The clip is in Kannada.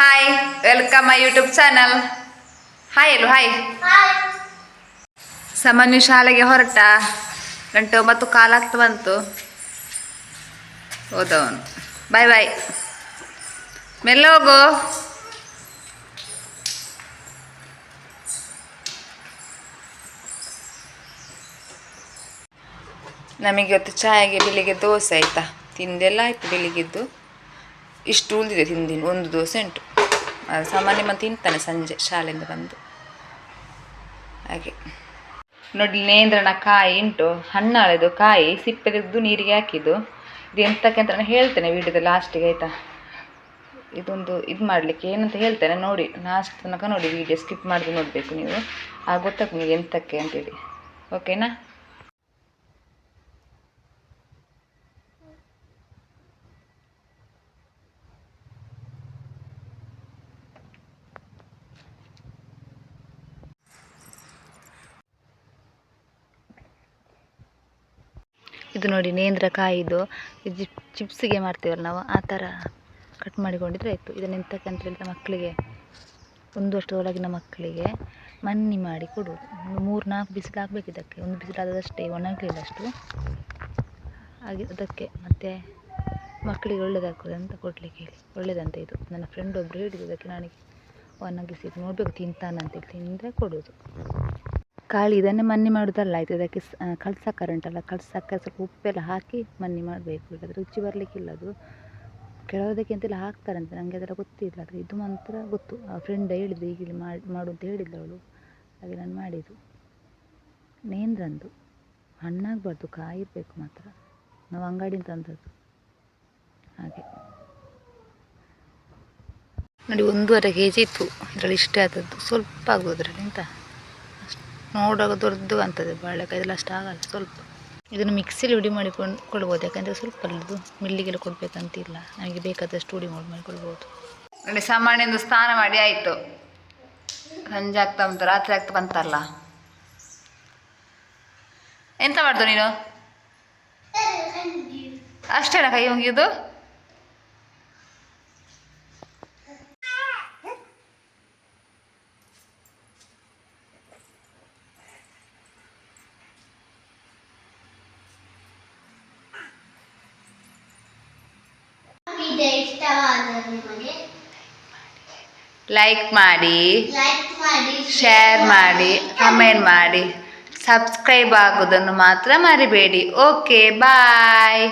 Hi welcome my YouTube channel hi ಅಲ್ವ ಹಾಯ್ ಸಾಮಾನ್ಯ ಶಾಲೆಗೆ ಹೊರಟ. ಗಂಟೆ ಒಂಬತ್ತು ಕಾಲಾಗ್ತಾ ಬಂತು. ಹೋದವನು ಬಾಯ್ ಬಾಯ್ ಮೆಲ್ಲ ಹೋಗು. ನಮಗೆ ಇವತ್ತು ಚಾಯಗೆ ಬೆಳಿಗ್ಗೆ ದೋಸೆ ಆಯಿತಾ? ತಿಂದೆಲ್ಲ ಆಯಿತು ಬೆಳಿಗ್ಗೆದ್ದು. ಇಷ್ಟು ಉಳಿದಿದೆ ತಿಂದಿನ ಒಂದು ದೋಸೆ ಉಂಟು. ಸಾಮಾನ್ಯ ಮತ್ತು ತಿಂತಾನೆ ಸಂಜೆ ಶಾಲೆಯಿಂದ ಬಂದು. ಹಾಗೆ. ನೋಡಿ, ನೇಂದ್ರನ ಕಾಯಿ ಉಂಟು, ಹಣ್ಣಾಳೆದು ಕಾಯಿ ಸಿಪ್ಪೆ ತೆಗೆದು ನೀರಿಗೆ ಹಾಕಿದ್ದು. ಇದು ಎಂತಕ್ಕೆ ಅಂತ ನಾನು ಹೇಳ್ತೇನೆ ವೀಡಿಯೋದ ಲಾಸ್ಟಿಗೆ ಆಯಿತಾ? ಇದೊಂದು ಇದು ಮಾಡಲಿಕ್ಕೆ ಏನಂತ ಹೇಳ್ತೇನೆ, ನೋಡಿ. ಲಾಸ್ಟ್ ತನಕ ನೋಡಿ ವೀಡಿಯೋ ಸ್ಕಿಪ್ ಮಾಡಿದ್ರೆ ನೋಡಬೇಕು ನೀವು. ಆಗ ಗೊತ್ತಾಗ್ತದೆ ಎಂತಕ್ಕೆ ಅಂತೇಳಿ. ಓಕೆನಾ ಇದು ನೋಡಿ ನೇಂದ್ರ ಕಾಯಿದು. ಇದು ಚಿಪ್ಸಿಗೆ ಮಾಡ್ತೀವಲ್ಲ ನಾವು, ಆ ಥರ ಕಟ್ ಮಾಡಿಕೊಂಡಿದ್ರೆ ಆಯಿತು. ಇದನ್ನು ಎಂತಕ್ಕಂತ ಮಕ್ಕಳಿಗೆ ಒಂದು ವರ್ಷದೊಳಗಿನ ಮಕ್ಕಳಿಗೆ ಮನ್ನಿ ಮಾಡಿ ಕೊಡುವುದು ಒಂದು ಮೂರು ನಾಲ್ಕು ಬಿಸಿಲು ಹಾಕ್ಬೇಕು ಇದಕ್ಕೆ. ಒಂದು ಬಿಸಿಲಾದದಷ್ಟೇ ಒಣಗಲಿಲ್ಲ ಅಷ್ಟು ಹಾಗೆ ಅದಕ್ಕೆ ಮತ್ತು ಮಕ್ಕಳಿಗೆ ಒಳ್ಳೇದಾಗ್ತದೆ ಅಂತ ಕೊಡಲಿಕ್ಕೆ ಹೇಳಿ. ಒಳ್ಳೇದಂತ ಇದು. ನನ್ನ ಫ್ರೆಂಡ್ ಒಬ್ಬರು ಹೇಳಿದ್ದು ಅದಕ್ಕೆ ನನಗೆ ಒಣಗಿಸಿ ನೋಡಬೇಕು ತಿಂತಾನಂತೇಳಿ ತಿಂದರೆ ಕೊಡೋದು. ಕಾಳಿ ಇದನ್ನೇ ಮನ್ನಿ ಮಾಡೋದಲ್ಲ ಆಯಿತು. ಇದಕ್ಕೆ ಕಳ್ಸಕ್ಕರೆ ಉಂಟಲ್ಲ ಕಳ್ಸಕ್ಕರೆ ಸ್ವಲ್ಪ ಉಪ್ಪೆಲ್ಲ ಹಾಕಿ ಮನ್ನಿ ಮಾಡಬೇಕು. ಇಲ್ಲದ್ರೆ ರುಚಿ ಬರಲಿಕ್ಕಿಲ್ಲ ಅದು. ಕೆಲವುದಕ್ಕೆ ಅಂತೆಲ್ಲ ಹಾಕ್ತಾರಂತೆ? ನನಗೆ ಅದೆಲ್ಲ ಗೊತ್ತಿಲ್ಲ. ಆದರೆ ಇದು ಮಾತ್ರ ಗೊತ್ತು. ಆ ಫ್ರೆಂಡ್ ಹೇಳಿದ್ದು ಹೀಗೆ ಮಾಡಿ, ಮಾಡು ಅಂತ ಹೇಳಿದ್ಲು ಅವಳು. ಹಾಗೆ ನಾನು ಮಾಡಿದ್ದು. ನೇಂದ್ರಂದು ಹಣ್ಣಾಗಬಾರ್ದು. ಕಾಯಿ ಇರಬೇಕು ಮಾತ್ರ. ನಾವು ಅಂಗಡಿಯಿಂದ ತಂದದ್ದು. ಹಾಗೆ. ನೋಡಿ, ಒಂದೂವರೆ ಕೆ ಜಿ ಇತ್ತು. ಅದರಲ್ಲಿ ಇಷ್ಟೇ ಆದದ್ದು. ಸ್ವಲ್ಪ ಆಗ್ಬೋದ್ರಲ್ಲಿ ಅದರಲ್ಲಿ ಎಂತ ನೋಡುವಾಗ ದೊಡ್ಡದು ಅಂತದೆ ಬಾಳೆಕಾಯಿ ಎಲ್ಲ ಅಷ್ಟು ಆಗಲ್ಲ, ಸ್ವಲ್ಪ. ಇದನ್ನು ಮಿಕ್ಸಿಲಿ ಹುಡಿ ಮಾಡಿಕೊಂಡು ಕೊಡ್ಬೋದು ಯಾಕಂದರೆ ಸ್ವಲ್ಪ ಅಲ್ಲದು ಮಿಲ್ಲಿಗೆಲ್ಲ ಕೊಡಬೇಕಂತಿಲ್ಲ. ನನಗೆ ಬೇಕಾದಷ್ಟು ಹುಡಿ ಮಾಡಿ ಮಾಡಿಕೊಳ್ಬೋದು. ನೋಡಿ ಸಾಮಾನ್ಯದ ಸ್ನಾನ ಮಾಡಿ ಆಯಿತು. ಸಂಜೆ ಆಗ್ತಾ ಉಂಟು, ರಾತ್ರಿ ಆಗ್ತಾ ಬಂತಲ್ಲ? ಎಂತ ಮಾಡ್ದು ನೀನು? ಅಷ್ಟೇನಾ ಕೈ ಮುಗಿಯೋದು? ವಿಡಿಯೋ ಇಷ್ಟವಾದರೆ ನಿಮಗೆ ಲೈಕ್ ಮಾಡಿ ಲೈಕ್ ಮಾಡಿ ಶೇರ್ ಮಾಡಿ ಕಮೆಂಟ್ ಮಾಡಿ. ಸಬ್ಸ್ಕ್ರೈಬ್ ಆಗೋದನ್ನು ಮಾತ್ರ ಮರಿಬೇಡಿ. Okay bye